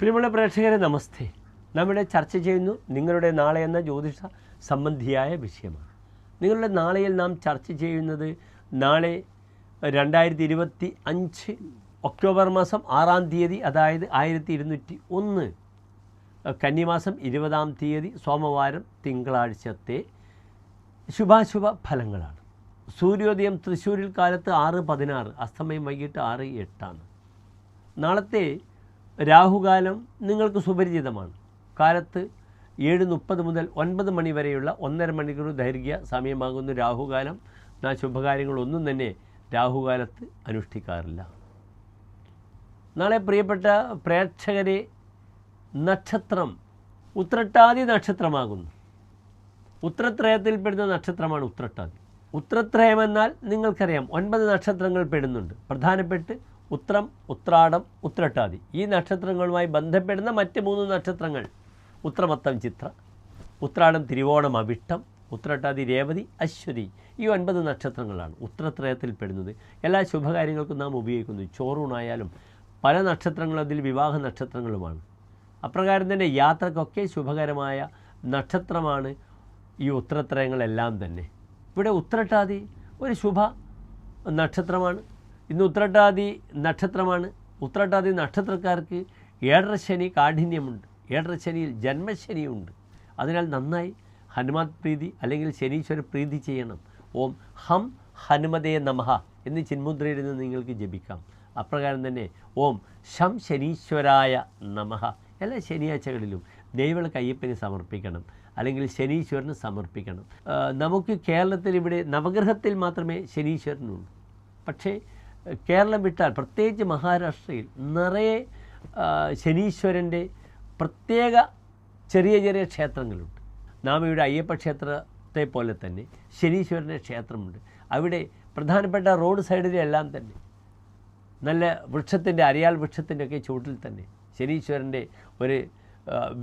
പ്രിയമുള്ള പ്രേക്ഷകരെ നമസ്തേ. നമ്മുടെ ചർച്ച ചെയ്യുന്നു നിങ്ങളുടെ നാളെ എന്ന ജ്യോതിഷ സംബന്ധിയായ വിഷയമാണ്. നിങ്ങളുടെ നാളെയിൽ നാം ചർച്ച ചെയ്യുന്നത് നാളെ രണ്ടായിരത്തി ഇരുപത്തി അഞ്ച് ഒക്ടോബർ മാസം ആറാം തീയതി അതായത് ആയിരത്തി ഇരുന്നൂറ്റി ഒന്ന് കന്നിമാസം ഇരുപതാം തീയതി സോമവാരം തിങ്കളാഴ്ചത്തെ ശുഭാശുഭ ഫലങ്ങളാണ്. സൂര്യോദയം തൃശ്ശൂരിൽ കാലത്ത് ആറ് പതിനാറ് അസ്തമയം വൈകിട്ട് ആറ് എട്ടാണ്. നാളത്തെ രാഹുകാലം നിങ്ങൾക്ക് സുപരിചിതമാണ്. കാലത്ത് ഏഴ് മുപ്പത് മുതൽ ഒൻപത് മണി വരെയുള്ള ഒന്നര മണിക്കൂർ ദൈർഘ്യ സമയമാകുന്ന രാഹുകാലം. നാ ശുഭകാര്യങ്ങളൊന്നും തന്നെ രാഹുകാലത്ത് അനുഷ്ഠിക്കാറില്ല. നാളെ പ്രിയപ്പെട്ട പ്രേക്ഷകരെ നക്ഷത്രം ഉത്രട്ടാതി നക്ഷത്രമാകുന്നു. ഉത്രത്രയത്തിൽപ്പെടുന്ന നക്ഷത്രമാണ് ഉത്രട്ടാതി. ഉത്രത്രയമെന്നാൽ നിങ്ങൾക്കറിയാം ഒൻപത് നക്ഷത്രങ്ങൾ പെടുന്നുണ്ട്. പ്രധാനപ്പെട്ട് ഉത്രം ഉത്രാടം ഉത്രട്ടാതി. ഈ നക്ഷത്രങ്ങളുമായി ബന്ധപ്പെടുന്ന മറ്റ് മൂന്ന് നക്ഷത്രങ്ങൾ. ഉത്രമത്തം ചിത്ര ഉത്രാടം തിരുവോണം അവിട്ടം ഉത്രട്ടാതി രേവതി അശ്വതി. ഈ ഒൻപത് നക്ഷത്രങ്ങളാണ് ഉത്രത്രയത്തിൽപ്പെടുന്നത് എല്ലാ ശുഭകാര്യങ്ങൾക്കും നാം ഉപയോഗിക്കുന്നു. ചോറൂണായാലും പല നക്ഷത്രങ്ങളും അതിൽ വിവാഹ നക്ഷത്രങ്ങളുമാണ്. അപ്രകാരം തന്നെ യാത്രക്കൊക്കെ ശുഭകരമായ നക്ഷത്രമാണ് ഈ ഉത്രത്രയങ്ങളെല്ലാം തന്നെ. ഇവിടെ ഉത്രട്ടാതി ഒരു ശുഭ നക്ഷത്രമാണ്. ഇന്ന് ഉത്രട്ടാതി നക്ഷത്രമാണ്. ഉത്രട്ടാതി നക്ഷത്രക്കാർക്ക് ഏഴര ശനി കാഠിന്യമുണ്ട്. ഏഴര ശനിയിൽ ജന്മശനിയുണ്ട്. അതിനാൽ നന്നായി ഹനുമാൻ പ്രീതി അല്ലെങ്കിൽ ശനീശ്വര പ്രീതി ചെയ്യണം. ഓം ഹം ഹനുമതേ നമഹ എന്ന് ചിന്മുദ്രയിൽ നിന്ന് നിങ്ങൾക്ക് ജപിക്കാം. അപ്രകാരം തന്നെ ഓം ശം ശനീശ്വരായ നമഹ എല്ലാ ശനിയാഴ്ചകളിലും ദൈവങ്ങൾക്ക് അയ്യപ്പനെ സമർപ്പിക്കണം. അല്ലെങ്കിൽ ശനീശ്വരന് സമർപ്പിക്കണം. നമുക്ക് കേരളത്തിൽ ഇവിടെ നവഗ്രഹത്തിൽ മാത്രമേ ശനീശ്വരനുള്ളൂ. പക്ഷേ കേരളം വിട്ടാൽ പ്രത്യേകിച്ച് മഹാരാഷ്ട്രയിൽ നിറയെ ശനീശ്വരന്റെ പ്രത്യേക ചെറിയ ചെറിയ ക്ഷേത്രങ്ങളുണ്ട്. നാം ഇവിടെ അയ്യപ്പ ക്ഷേത്രത്തെ പോലെ തന്നെ ശനീശ്വരന്റെ ക്ഷേത്രമുണ്ട്. അവിടെ പ്രധാനപ്പെട്ട റോഡ് സൈഡിലെല്ലാം തന്നെ നല്ല വൃക്ഷത്തിന്റെ അരിയാൽ വൃക്ഷത്തിന്റെ ഒക്കെ ചുവട്ടിൽ തന്നെ ശനീശ്വരന്റെ ഒരു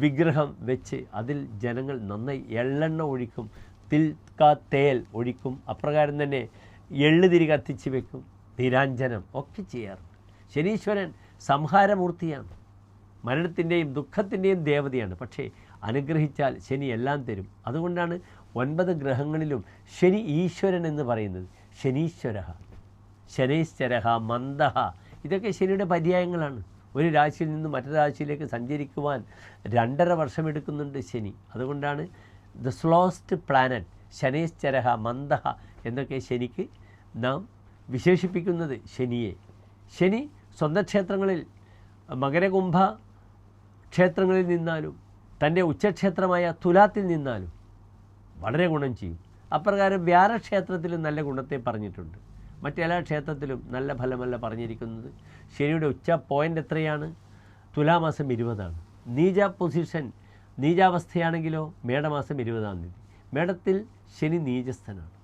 വിഗ്രഹം വെച്ച് അതിൽ ജനങ്ങൾ നന്നായി എള്ളെണ്ണ ഒഴിക്കും തിൽക്ക തേൽ ഒഴിക്കും. അപ്രകാരം തന്നെ എള്ളുതിരി കത്തിച്ച് വെക്കും. നിരാഞ്ജനം ഒക്കെ ചെയ്യാറുണ്ട് ശനീശ്വരൻ സംഹാരമൂർത്തിയാണ്. മരണത്തിന്റെയും ദുഃഖത്തിന്റെയും ദേവതയാണ്. പക്ഷേ അനുഗ്രഹിച്ചാൽ ശനി എല്ലാം തരും. അതുകൊണ്ടാണ് ഒൻപത് ഗ്രഹങ്ങളിലും ശനി ഈശ്വരൻ എന്ന് പറയുന്നത്. ശനീശ്വര ശനൈശ്വരഹ മന്ദഹ. ഇതൊക്കെ ശനിയുടെ പര്യായങ്ങളാണ്. ഒരു രാശിയിൽ നിന്ന് മറ്റൊരു രാശിയിലേക്ക് സഞ്ചരിക്കുവാൻ രണ്ടര വർഷമെടുക്കുന്നുണ്ട് ശനി. അതുകൊണ്ടാണ് ദ സ്ലോസ്റ്റ് പ്ലാനറ്റ് ശനൈശ്വരഹ മന്ദഹ എന്നൊക്കെ ശനിക്ക് നാം വിശേഷിപ്പിക്കുന്നത് ശനിയെ. ശനി സ്വന്തം ക്ഷേത്രങ്ങളിൽ മകരകുംഭ ക്ഷേത്രങ്ങളിൽ നിന്നാലും തന്റെ ഉച്ചക്ഷേത്രമായ തുലാത്തിൽ നിന്നാലും വളരെ ഗുണം ചെയ്യും. അപ്രകാരം വ്യാരക്ഷേത്രത്തിലും നല്ല ഗുണത്തെ പറഞ്ഞിട്ടുണ്ട്. മറ്റെല്ലാ ക്ഷേത്രത്തിലും നല്ല ഫലമല്ല പറഞ്ഞിരിക്കുന്നത്. ശനിയുടെ ഉച്ച പോയിന്റ് എത്രയാണ്? തുലാമാസം ഇരുപതാണ്. നീച പൊസിഷൻ നീചാവസ്ഥയാണെങ്കിലോ മേടമാസം ഇരുപതാം തീയതി. മേടത്തിൽ ശനി നീചസ്ഥനാണ്.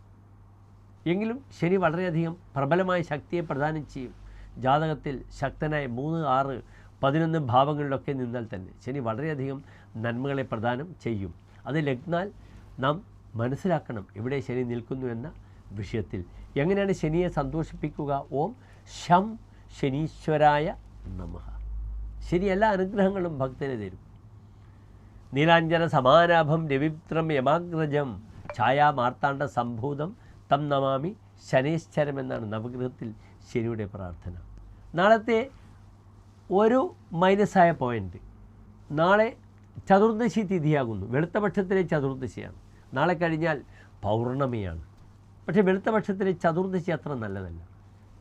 എങ്കിലും ശനി വളരെയധികം പ്രബലമായ ശക്തിയെ പ്രദാനം ചെയ്യും. ജാതകത്തിൽ ശക്തനായ മൂന്ന് ആറ് പതിനൊന്ന് ഭാവങ്ങളിലൊക്കെ നിന്നാൽ തന്നെ ശനി വളരെയധികം നന്മകളെ പ്രദാനം ചെയ്യും. അത് ലഗ്നാൽ നാം മനസ്സിലാക്കണം ഇവിടെ ശനി നിൽക്കുന്നു എന്ന വിഷയത്തിൽ. എങ്ങനെയാണ് ശനിയെ സന്തോഷിപ്പിക്കുക? ഓം ശം ശനീശ്വരായ നമ. ശനി എല്ലാ അനുഗ്രഹങ്ങളും ഭക്തന് തരും. നീലാഞ്ജന സമാനാഭം രവിത്രം യമാഗ്രജം ഛായാമാർത്താണ്ഡ സംഭൂതം തം നമാമി ശനേശ്വരം എന്നാണ് നവഗ്രഹത്തിൽ ശനിയുടെ പ്രാർത്ഥന. നാളത്തെ ഒരു മൈനസായ പോയിന്റ് നാളെ ചതുർദശി തിഥിയാകുന്നു. വെളുത്തപക്ഷത്തിലെ ചതുർദശിയാണ്. നാളെ കഴിഞ്ഞാൽ പൗർണമിയാണ്. പക്ഷേ വെളുത്തപക്ഷത്തിലെ ചതുർദശി അത്ര നല്ലതല്ല.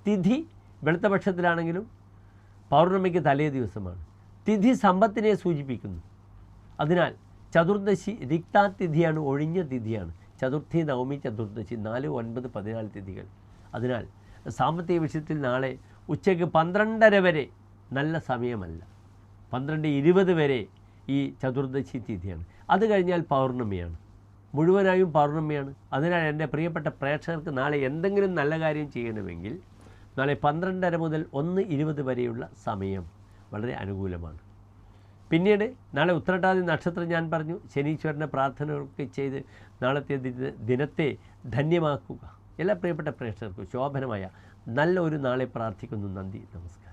തിഥി വെളുത്തപക്ഷത്തിലാണെങ്കിലും പൗർണമിക്ക് തലേ ദിവസമാണ്. തിഥി സമ്പത്തിനെ സൂചിപ്പിക്കുന്നു. അതിനാൽ ചതുർദശി തിഥിയാണ് ഒഴിഞ്ഞ തിഥിയാണ്. ചതുർത്ഥി നവമി ചതുർദശി നാല് ഒൻപത് പതിനാല് തീയതികൾ അതിനാൽ സാമ്പത്തിക വിഷയത്തിൽ നാളെ ഉച്ചയ്ക്ക് പന്ത്രണ്ടര വരെ നല്ല സമയമല്ല. പന്ത്രണ്ട് ഇരുപത് വരെ ഈ ചതുർദശി തീയതിയാണ് അത് കഴിഞ്ഞാൽ പൗർണമിയാണ്. മുഴുവനായും പൗർണമിയാണ്. അതിനാൽ എന്റെ പ്രിയപ്പെട്ട പ്രേക്ഷകർക്ക് നാളെ എന്തെങ്കിലും നല്ല കാര്യം ചെയ്യണമെങ്കിൽ നാളെ പന്ത്രണ്ടര മുതൽ ഒന്ന് ഇരുപത് വരെയുള്ള സമയം വളരെ അനുകൂലമാണ്. പിന്നീട് നാളെ ഉത്രട്ടാതി നക്ഷത്രം ഞാൻ പറഞ്ഞു. ശനീശ്വരന്റെ പ്രാർത്ഥനകളൊക്കെ ചെയ്ത് നാളത്തെ ദിനത്തെ ധന്യമാക്കുക. എല്ലാ പ്രിയപ്പെട്ട പ്രേക്ഷകർക്കും ശോഭനമായ നല്ല ഒരു നാളെ പ്രാർത്ഥിക്കുന്നു നന്ദി. നമസ്കാരം.